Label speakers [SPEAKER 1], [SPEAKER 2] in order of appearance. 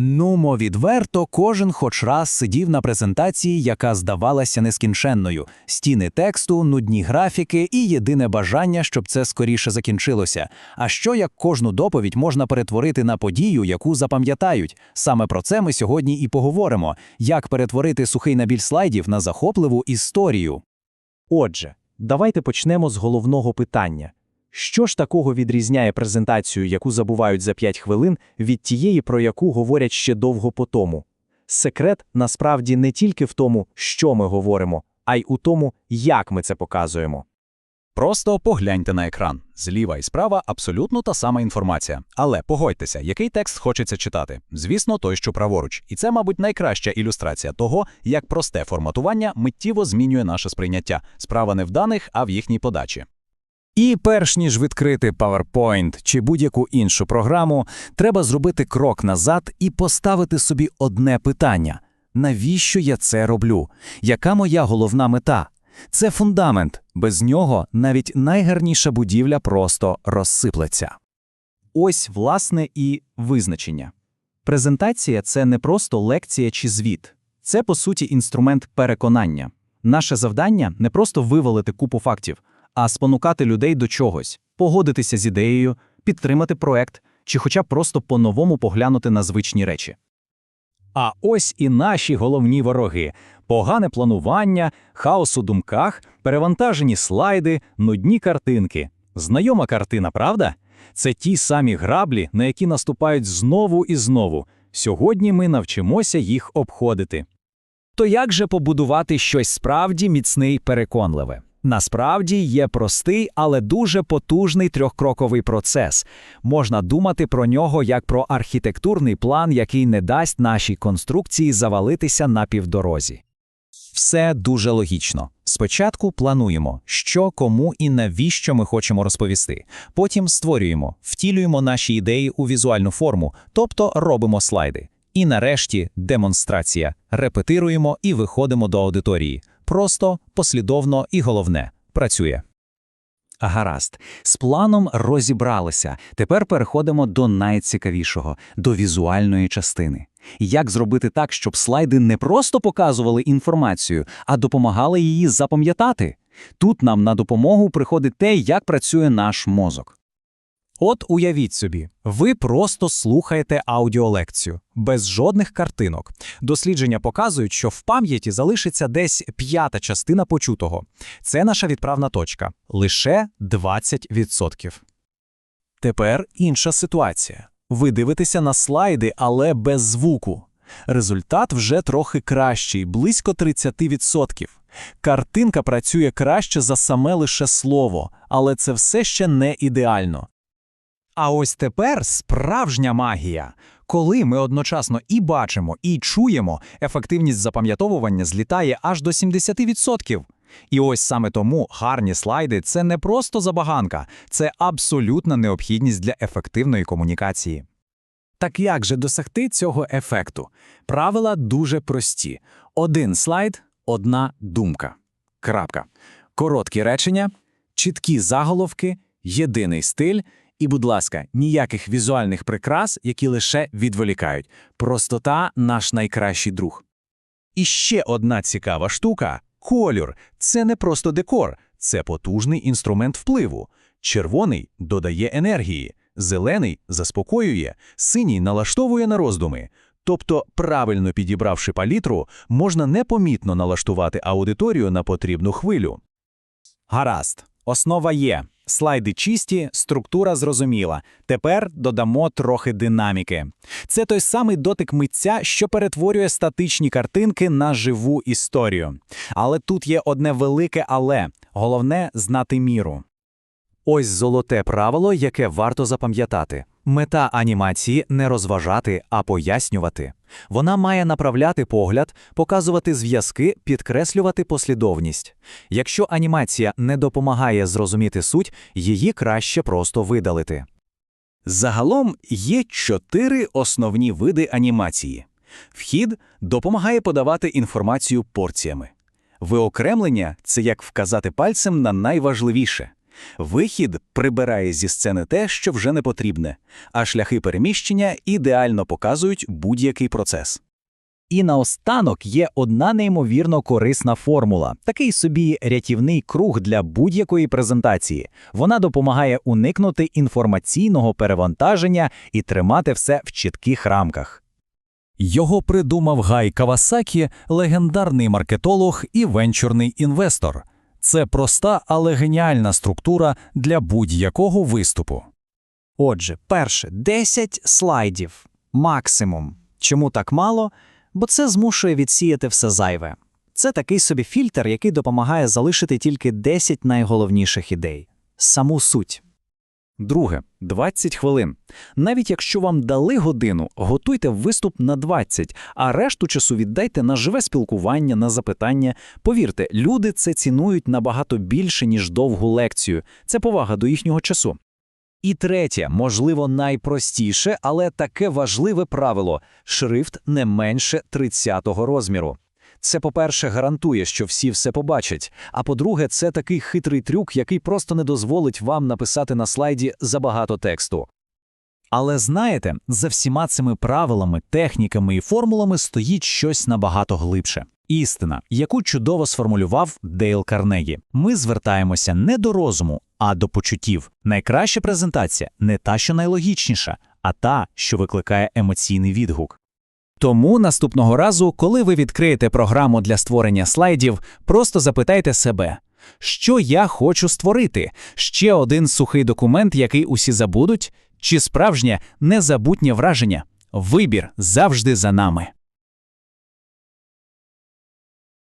[SPEAKER 1] Нумо відверто, кожен хоч раз сидів на презентації, яка здавалася нескінченною. Стіни тексту, нудні графіки і єдине бажання, щоб це скоріше закінчилося. А що як кожну доповідь можна перетворити на подію, яку запам'ятають? Саме про це ми сьогодні і поговоримо: як перетворити сухий набіль слайдів на захопливу історію.
[SPEAKER 2] Отже, давайте почнемо з головного питання. Що ж такого відрізняє презентацію, яку забувають за 5 хвилин, від тієї, про яку говорять ще довго по тому? Секрет насправді не тільки в тому, що ми говоримо, а й у тому, як ми це показуємо.
[SPEAKER 3] Просто погляньте на екран. Зліва і справа абсолютно та сама інформація. Але погодьтеся, який текст хочеться читати. Звісно, той, що праворуч. І це, мабуть, найкраща ілюстрація того, як просте форматування миттєво змінює наше сприйняття. Справа не в даних, а в їхній подачі.
[SPEAKER 1] І перш ніж відкрити PowerPoint чи будь-яку іншу програму, треба зробити крок назад і поставити собі одне питання: навіщо я це роблю? Яка моя головна мета? Це фундамент. Без нього навіть найгарніша будівля просто розсиплеться.
[SPEAKER 2] Ось, власне, і визначення. Презентація це не просто лекція чи звіт, це, по суті, інструмент переконання. Наше завдання не просто вивалити купу фактів, а спонукати людей до чогось, погодитися з ідеєю, підтримати проект чи хоча б просто по-новому поглянути на звичні речі.
[SPEAKER 1] А ось і наші головні вороги: погане планування, хаос у думках, перевантажені слайди, нудні картинки. Знайома картина, правда? Це ті самі граблі, на які наступають знову і знову. Сьогодні ми навчимося їх обходити. То як же побудувати щось справді міцне й переконливе? Насправді є простий, але дуже потужний трьохкроковий процес. Можна думати про нього як про архітектурний план, який не дасть нашій конструкції завалитися на півдорозі. Все дуже логічно. Спочатку плануємо, що, кому і навіщо ми хочемо розповісти. Потім створюємо, втілюємо наші ідеї у візуальну форму, тобто робимо слайди. І нарешті демонстрація. Репетируємо і виходимо до аудиторії. Просто, послідовно і головне працює. Гаразд, з планом розібралися. Тепер переходимо до найцікавішого до візуальної частини. Як зробити так, щоб слайди не просто показували інформацію, а допомагали її запам'ятати? Тут нам на допомогу приходить те, як працює наш мозок. От уявіть собі, ви просто слухаєте аудіолекцію, без жодних картинок. Дослідження показують, що в пам'яті залишиться десь п'ята частина почутого. Це наша відправна точка лише 20%. Тепер інша ситуація. Ви дивитеся на слайди, але без звуку. Результат вже трохи кращий, близько 30%. Картинка працює краще за саме лише слово, але це все ще не ідеально. А ось тепер справжня магія. Коли ми одночасно і бачимо, і чуємо, ефективність запам'ятовування злітає аж до 70%. І ось саме тому гарні слайди це не просто забаганка, це абсолютна необхідність для ефективної комунікації. Так як же досягти цього ефекту? Правила дуже прості: один слайд, одна думка. Крапка. Короткі речення, чіткі заголовки, єдиний стиль. І, будь ласка, ніяких візуальних прикрас, які лише відволікають. Простота наш найкращий друг. І ще одна цікава штука кольор. Це не просто декор, це потужний інструмент впливу. Червоний додає енергії, зелений заспокоює, синій налаштовує на роздуми. Тобто, правильно підібравши палітру, можна непомітно налаштувати аудиторію на потрібну хвилю. Гаразд, основа є. Слайди чисті, структура зрозуміла. Тепер додамо трохи динаміки. Це той самий дотик митця, що перетворює статичні картинки на живу історію. Але тут є одне велике але головне знати міру. Ось золоте правило, яке варто запам'ятати. Мета анімації не розважати, а пояснювати. Вона має направляти погляд, показувати зв'язки, підкреслювати послідовність. Якщо анімація не допомагає зрозуміти суть, її краще просто видалити. Загалом є чотири основні види анімації. Вхід допомагає подавати інформацію порціями. Виокремлення це як вказати пальцем на найважливіше.
[SPEAKER 3] Вихід прибирає зі сцени те, що вже не потрібне, а шляхи переміщення ідеально показують будь-який процес.
[SPEAKER 2] І наостанок є одна неймовірно корисна формула, такий собі рятівний круг для будь-якої презентації. Вона допомагає уникнути інформаційного перевантаження і тримати все в чітких рамках.
[SPEAKER 1] Його придумав Гай Кавасакі, легендарний маркетолог і венчурний інвестор. Це проста, але геніальна структура для будь-якого виступу.
[SPEAKER 2] Отже, перше 10 слайдів максимум. Чому так мало? Бо це змушує відсіяти все зайве. Це такий собі фільтр, який допомагає залишити тільки 10 найголовніших ідей. Саму суть.
[SPEAKER 3] Друге 20 хвилин. Навіть якщо вам дали годину, готуйте виступ на 20, а решту часу віддайте на живе спілкування, на запитання. Повірте, люди це цінують набагато більше, ніж довгу лекцію. Це повага до їхнього часу.
[SPEAKER 2] І третє, можливо, найпростіше, але таке важливе правило – шрифт не менше 30-го розміру. Це, по-перше, гарантує, що всі все побачать, а по-друге, це такий хитрий трюк, який просто не дозволить вам написати на слайді забагато тексту. Але знаєте, за всіма цими правилами, техніками і формулами стоїть щось набагато глибше. Істина, яку чудово сформулював Дейл Карнегі. Ми звертаємося не до розуму, а до почуттів. Найкраща презентація не та, що найлогічніша, а та, що викликає емоційний відгук. Тому наступного разу, коли ви відкриєте програму для створення слайдів, просто запитайте себе, що я хочу створити? Ще один сухий документ, який усі забудуть, чи справжнє незабутнє враження? Вибір завжди за нами.